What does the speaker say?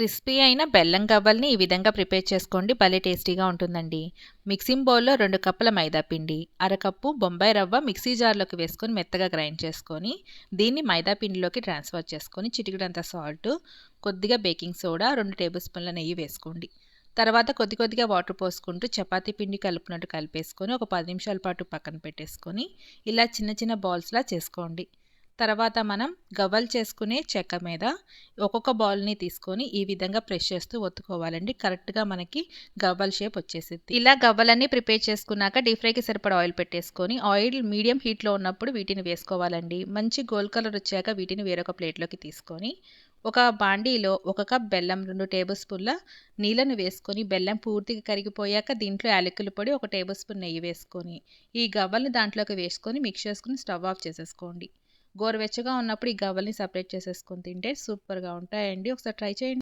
Crispy అయిన బెల్లం గవ్వల్ని ఈ విధంగా ప్రిపేర్ చేసుకోండి. భలే టేస్టీగా ఉంటుందండి. మిక్సింగ్ బౌల్లో రెండు కప్పుల మైదా పిండి అరకప్పు బొంబాయి రవ్వ మిక్సీ జార్లోకి వేసుకొని మెత్తగా గ్రైండ్ చేసుకొని దీన్ని మైదా పిండిలోకి ట్రాన్స్ఫర్ చేసుకొని చిటికడంత సాల్ట్ కొద్దిగా బేకింగ్ సోడా రెండు టేబుల్ స్పూన్ల నెయ్యి వేసుకోండి. తర్వాత కొద్ది కొద్దిగా వాటర్ పోసుకుంటూ చపాతీ పిండి కలుపునట్టు కలిపేసుకొని ఒక పది నిమిషాల పాటు పక్కన పెట్టేసుకొని ఇలా చిన్న చిన్న బాల్స్లా చేసుకోండి. తర్వాత మనం గవ్వలు చేసుకునే చెక్క మీద ఒక్కొక్క బాల్ని తీసుకొని ఈ విధంగా ప్రెస్ చేస్తూ ఒత్తుకోవాలండి. కరెక్ట్గా మనకి గవ్వల షేప్ వచ్చేసింది ఇలా గవ్వలన్నీ ప్రిపేర్ చేసుకున్నాక డీప్ ఫ్రైకి సరిపడా ఆయిల్ పెట్టేసుకొని ఆయిల్ మీడియం హీట్లో ఉన్నప్పుడు వీటిని వేసుకోవాలండి. మంచి గోల్డ్ కలర్ వచ్చాక వీటిని వేరొక ప్లేట్లోకి తీసుకొని ఒక బాండీలో ఒక కప్ బెల్లం రెండు టేబుల్ స్పూన్ల నీళ్ళను వేసుకొని బెల్లం పూర్తిగా కరిగిపోయాక దీంట్లో యాలకుల పొడి ఒక టేబుల్ స్పూన్ నెయ్యి వేసుకొని ఈ గవ్వల్ని దాంట్లోకి వేసుకొని మిక్స్ చేసుకుని స్టవ్ ఆఫ్ చేసేసుకోండి. గోరువెచ్చగా ఉన్నప్పుడు ఈ గవ్వల్ని సపరేట్ చేసేసుకొని తింటే సూపర్గా ఉంటాయండి. ఒకసారి ట్రై చేయండి.